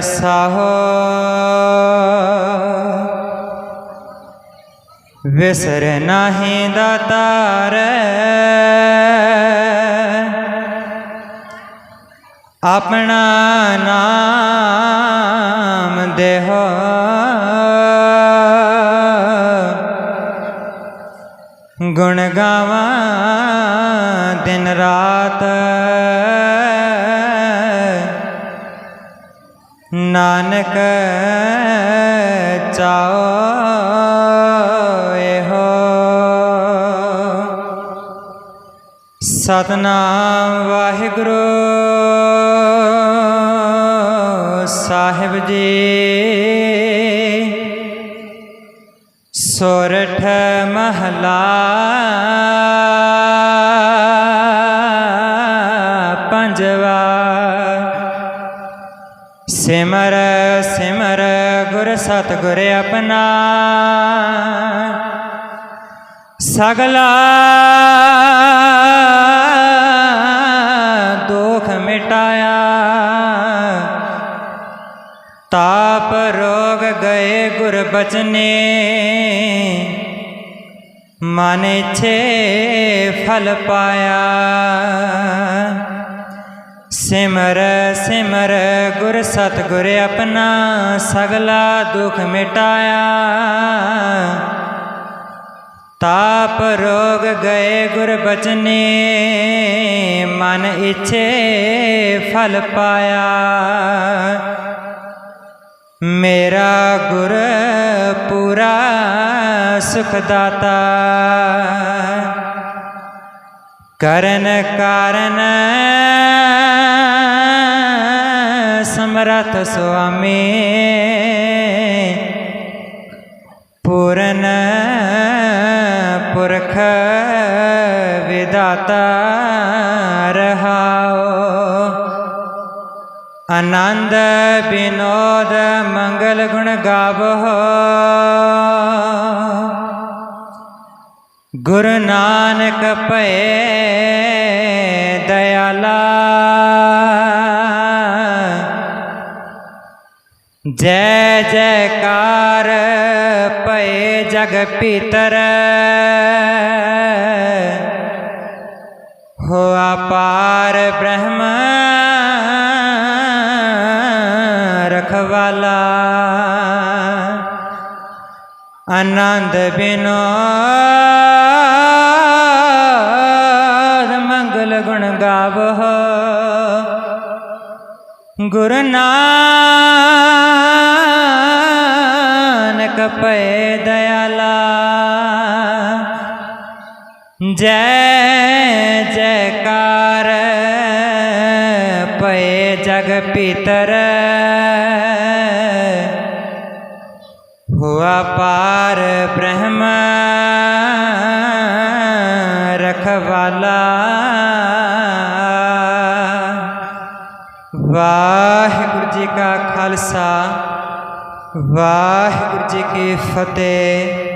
ਵਿਸਾਹੋ ਵਿਸਰ ਨਾਹੀ ਦਾਤਾਰ ਆਪਣਾ ਨਾਮ ਦੇਹੋ। ਗੁਣ ਗਾਵਾਂ ਦਿਨ ਰਾਤ। ਨਾਨਕ ਚਾਓ ਇਹੋ ਸਤਨਾਮ ਵਾਹਿਗੁਰੂ ਸਾਹਿਬ ਜੀ ਸੋਰਠ ਮਹਲਾ ਸਿਮਰ ਸਿਮਰ, ਗੁਰ ਸਤਿਗੁਰ ਆਪਣਾ। ਸਗਲਾ ਦੁਖ ਮਿਟਾਇਆ। ਤਾਪ ਰੋਗ ਗਏ ਗੁਰ ਬਚਨੇ। ਮਨ ਇਛੇ ਫਲ ਪਾਇਆ। ਸਿਮਰ ਸਿਮਰ, ਗੁਰ ਸਤਿਗੁਰ ਆਪਣਾ ਸਗਲਾ ਦੁਖ ਮਿਟਾਇਆ। ਤਾਪ ਰੋਗ ਗਏ ਗੁਰ ਬਚਨੇ, ਮਨ ਇਛੇ ਫਲ ਪਾਇਆ। ਮੇਰਾ ਗੁਰ ਪੂਰਾ ਸੁਖ ਦਾਤਾ ਕਰਨ ਕਾਰਨ ਸਮਰਥ ਸੁਆਮੀ ਪੂਰਨ ਪੁਰਖ ਵਿਦਾਤਾ ਰਹਾਓ ਆਨੰਦ ਬਿਨੋਦ ਮੰਗਲ ਗੁਣ ਗਾਵੋ। ਗੁਰੂ ਨਾਨਕ ਭਏ ਦਇਆਲਾ। ਜੈ ਜੈਕਾਰ ਭਏ ਜਗ ਪੀਤਰ ਹੋ ਪਾਰ ਬ੍ਰਹਮ ਰਖਵਾਲਾ। ਆਨੰਦ ਬਿਨੋਦ ਮੰਗਲ ਗੁਣ ਗਾਵੋ। ਗੁਰੂ ਨਾਨਕ ਪਏ ਦਇਆਲਾ। ਜੈ ਜੈਕਾਰ ਪਏ ਜਗ ਪੀਤਰ ਹੁਆ ਪਾਰ ਬ੍ਰਹਮ ਰਖਵਾਲਾ। ਵਾਹਿਗੁਰੂ ਜੀ ਕਾ ਖਾਲਸਾ ਵਾਹਿਗੁਰੂ ਜੀ ਕੀ ਫਤਿਹ।